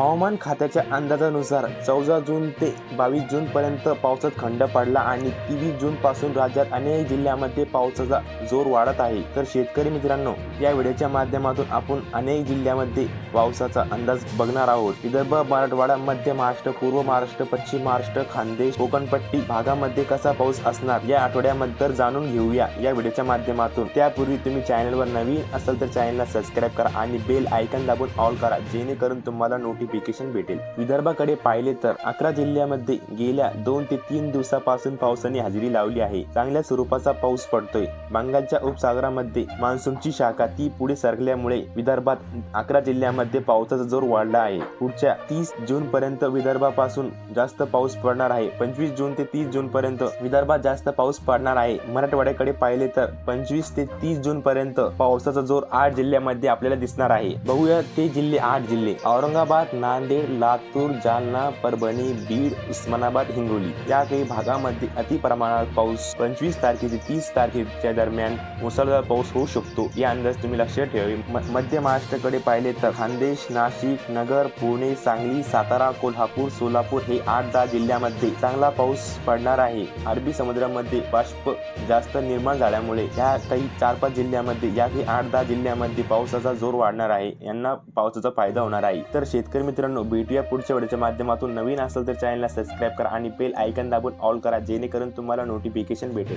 हवामान खात्याच्या अंदाजानुसार चौदा जून ते बावीस जून पर्यंत पावसात खंड पडला आणि तेवीस जून पासून राज्यात अनेक जिल्ह्यामध्ये पावसाचा जोर वाढत आहे. तर शेतकरी मित्रांनो या व्हिडिओच्या माध्यमातून आपण अनेक जिल्ह्यामध्ये पावसाचा अंदाज बघणार आहोत. विदर्भ मराठवाडा मध्य महाराष्ट्र पूर्व महाराष्ट्र पश्चिम महाराष्ट्र खानदेश कोकणपट्टी भागामध्ये कसा पाऊस असणार या आठवड्यामध्ये तर जाणून घेऊया या व्हिडिओच्या माध्यमातून. त्यापूर्वी तुम्ही चॅनलवर नवीन असाल तर चॅनलला सबस्क्राईब करा आणि बेल आयकन दाबून ऑल करा जेणेकरून तुम्हाला नोटिफिकेशन भेटेल. विदर्भाकडे पाहिले तर अकरा जिल्ह्यामध्ये गेल्या दोन ते तीन दिवसापासून पावसाने हजेरी लावली आहे. चांगल्या स्वरूपाचा पाऊस पडतोय. बंगालच्या उपसागरामध्ये मान्सूनची शाखा ती पुढे सरकल्यामुळे विदर्भात अकरा जिल्ह्यामध्ये पावसाचा जोर वाढला आहे. पुढच्या तीस जून पर्यंत विदर्भापासून जास्त पाऊस पडणार आहे. पंचवीस जून ते तीस जून पर्यंत विदर्भात जास्त पाऊस पडणार आहे. मराठवाड्याकडे पाहिले तर पंचवीस ते तीस जून पर्यंत पावसाचा जोर आठ जिल्ह्यामध्ये आपल्याला दिसणार आहे. बघूया ते जिल्हे आठ जिल्हे. औरंगाबाद नांदेड लातूर जालना परभणी बीड उस्मानाबाद हिंगोली. या काही भागामध्ये अति प्रमाणात पाऊस पंचवीस तारखे ते तीस तारखेच्या दरम्यान मुसळधार पाऊस होऊ शकतो. या अंदाज तुम्ही लक्षात ठेवावे. म- मध्य महाराष्ट्राकडे पाहिले तर खानदेश नाशिक नगर पुणे सांगली सातारा कोल्हापूर सोलापूर हे आठ दहा जिल्ह्यामध्ये चांगला पाऊस पडणार आहे. अरबी समुद्रामध्ये बाष्प जास्त निर्माण झाल्यामुळे या काही चार पाच जिल्ह्यामध्ये या काही आठ दहा जिल्ह्यामध्ये पावसाचा जोर वाढणार आहे. यांना पावसाचा फायदा होणार आहे. तर शेतकरी मित्रांनो भेटूया पुढच्या वेळेच्या माध्यमातून. नवीन असेल तर चॅनलला सबस्क्राईब करा आणि बेल आयकन दाबून ऑल करा जेणेकरून तुम्हाला नोटिफिकेशन भेटेल.